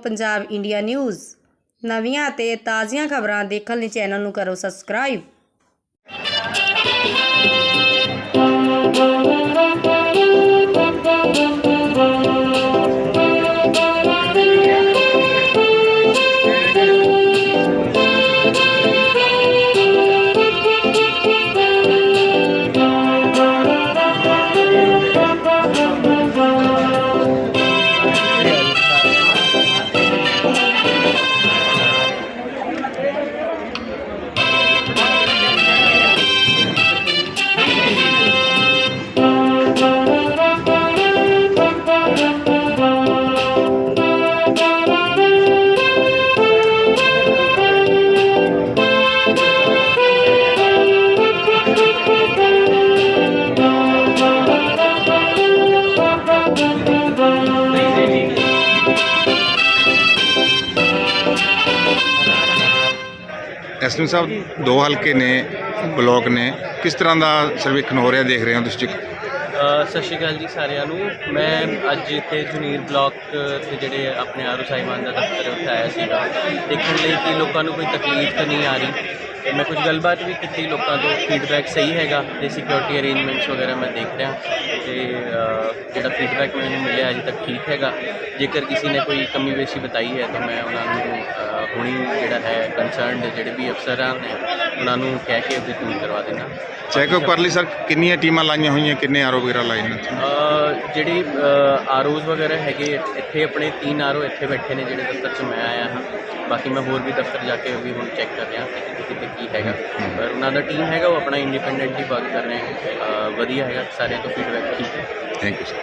Punjab India news. ਨਵੀਆਂ ਅਤੇ ਤਾਜ਼ੀਆਂ ਖਬਰਾਂ ਦੇਖਣ ਲਈ ਚੈਨਲ ਨੂੰ ਕਰੋ ਸਬਸਕ੍ਰਾਈਬ। ਐਸਪੀ ਸਾਹਿਬ ਦੋ ਹਲਕੇ ਨੇ ਬਲਾਕ ਨੇ। ਕਿਸ ਤਰ੍ਹਾਂ ਦਾ ਸਰਵੇਖਣ ਹੋ ਰਿਹਾ ਦੇਖ ਰਹੇ ਹੋ ਤੁਸੀਂ? ਸਤਿ ਸ਼੍ਰੀ ਅਕਾਲ ਜੀ ਸਾਰਿਆਂ ਨੂੰ। ਮੈਂ ਅੱਜ ਇੱਥੇ ਜੁਨੀਰ ਬਲਾਕ ਤੇ ਜਿਹੜੇ ਆਪਣੇ ਆਰੂ ਸਾਹਿਬਾਨ ਦਾ ਦਫ਼ਤਰ ਹੈ, ਉੱਥੇ ਆਇਆ ਸੀਗਾ। ਦੇਖਣ ਲਈ ਕਿ ਲੋਕਾਂ ਨੂੰ ਕੋਈ ਤਕਲੀਫ ਤਾਂ ਨਹੀਂ ਆ ਰਹੀ। ਤੇ ਮੈਂ ਕੁਝ ਗੱਲਬਾਤ ਵੀ ਕੀਤੀ ਲੋਕਾਂ ਤੋਂ ਫੀਡਬੈਕ ਸਹੀ ਹੈਗਾ ਤੇ ਸਿਕਿਉਰਿਟੀ ਅਰੇਂਜਮੈਂਟਸ ਵਗੈਰਾ ਮੈਂ ਦੇਖ ਰਿਹਾ। ਤੇ ਜਿਹੜਾ ਫੀਡਬੈਕ ਮੈਨੂੰ ਮਿਲਿਆ ਅਜੇ ਤੱਕ ਠੀਕ ਹੈਗਾ। ਜੇਕਰ ਕਿਸੇ ਨੇ ਕੋਈ ਕਮੀ ਵੇਸ਼ੀ ਬਤਾਈ ਹੈ ਤਾਂ ਮੈਂ ਉਹਨਾਂ ਨੂੰ ਹੁਣੀ ਜਿਹੜਾ ਹੈ ਕੰਸਰਨਡ ਜਿਹੜੇ ਵੀ ਅਫਸਰਾਂ ਨੇ ਉਹਨਾਂ ਨੂੰ ਕਹਿ ਕੇ ਉਹਦੇ ਦੂਰ ਕਰਵਾ ਦੇਣਾ। ਚੈੱਕਅਪ ਕਰ ਲਈ ਸਰ ਕਿੰਨੀਆਂ ਟੀਮਾਂ ਲਾਈਆਂ ਹੋਈਆਂ ਕਿੰਨੇ ਆਰੋ ਵਗੈਰਾ ਲਾਏ ਨੇ? ਜਿਹੜੀ ਆਰਓਜ਼ ਵਗੈਰਾ ਹੈਗੇ ਇੱਥੇ ਆਪਣੇ ਤਿੰਨ ਆਰਓ ਇੱਥੇ ਬੈਠੇ ਨੇ ਜਿਹੜੇ ਦਫ਼ਤਰ 'ਚ ਮੈਂ ਆਇਆ ਹਾਂ। ਬਾਕੀ ਮੈਂ ਹੋਰ ਵੀ ਦਫ਼ਤਰ ਜਾ ਕੇ ਵੀ ਹੁਣ ਚੈੱਕ ਕਰ ਰਿਹਾ ਕਿ ਕਿਤੇ ਕੀ ਹੈਗਾ। ਪਰ ਉਹਨਾਂ ਦਾ ਟੀਮ ਹੈਗਾ, ਉਹ ਆਪਣਾ ਇੰਡੀਪੈਂਡੈਂਟਲੀ ਵਰਕ ਕਰ ਰਹੇ ਹੈ ਵਧੀਆ ਹੈਗਾ ਸਾਰਿਆਂ ਤੋਂ ਫੀਡਬੈਕ ਠੀਕ ਹੈ। Thank you sir